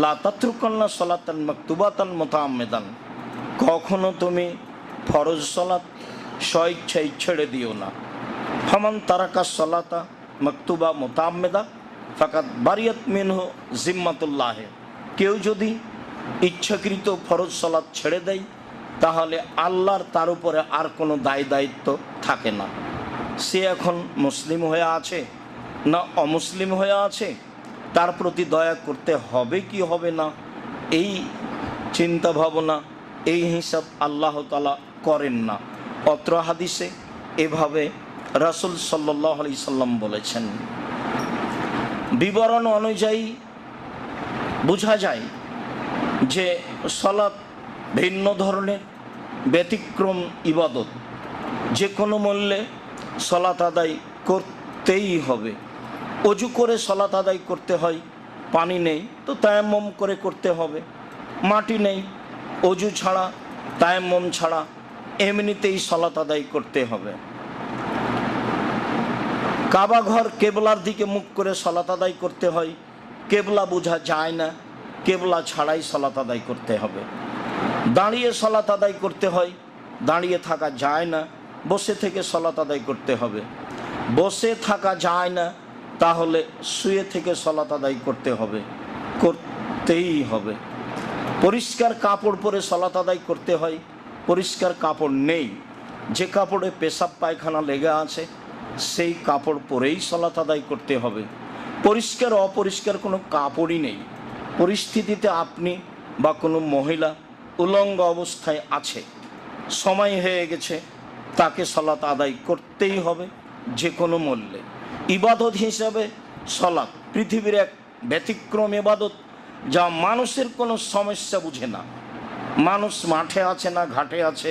লাতাত্রুকন্যা সলাতান মকতুবাতান মোতামেদান কখনো তুমি ফরজ সলাত স্বইচ্ছায় ছেড়ে দিও না। ফমান তারাকা সলাতা মকতুবা মোতামেদা ফাকাত বারিয়াত মিনহ জিম্মাতুল্লাহে। কেউ যদি ইচ্ছাকৃত ফরজ সলাৎ ছেড়ে দেয়, তাহলে আল্লাহর তার উপরে আর কোনো দায় দায়িত্ব থাকে না। সে এখন মুসলিম হয়ে আছে না অমুসলিম হয়ে আছে? তার প্রতি দয়া করতে হবে কি হবে না? এই চিন্তা ভাবনা এই হিসাব আল্লাহ তালা করেন না। অত্র হাদিসে এভাবে রাসুল সাল্লাহ আলি সাল্লাম বলেছেন। বিবরণ অনুযায়ী বোঝা যায় যে সলাৎ ভিন্ন ধরনের, ব্যতিক্রম ইবাদত। যে কোনো মূল্যে সলাত আদায় করতেই হবে। অজু করে সলাৎ আদায় করতে হয়, পানি নেই, তো তায়াম্মম করে করতে হবে। মাটি নেই, অজু ছাড়া, তায়াম্মম ছাড়া এমনিতেই সলাৎ আদায় করতে হবে। কাবা ঘর কেবলার দিকে মুখ করে সলাত আদায় করতে হয়, কেবলা বোঝা যায় না, কেবলা ছাড়াই সলাত আদায় করতে হবে। দাঁড়িয়ে সলাত আদায় করতে হয়, দাঁড়িয়ে থাকা যায় না, বসে থেকে সলাত আদায় করতে হবে। বসে থাকা যায় না তাহলে শুয়ে থেকে সলাত আদায় করতে হবে, করতেই হবে। পরিষ্কার কাপড় পরে সলাত আদায় করতে হয়, পরিষ্কার কাপড় নেই। যে কাপড়ে পেশাব, পায়খানা লেগে আছে, সেই কাপড় পরেই সলাত আদায় করতে হবে। পরিষ্কার, অপরিষ্কার কোনো কাপড়ই নেই। পরিস্থিতিতে আপনি বা কোনো মহিলা উলঙ্গ অবস্থায় আছে, সময় হয়ে গেছে, তাকে সলাত আদায় করতেই হবে, যে কোনো মূল্যে। ইবাদত হিসাবে সলাৎ, পৃথিবীর এক ব্যতিক্রম ইবাদত যা মানুষের কোনো সমস্যা বুঝে না। মানুষ মাঠে আছে না ঘাটে আছে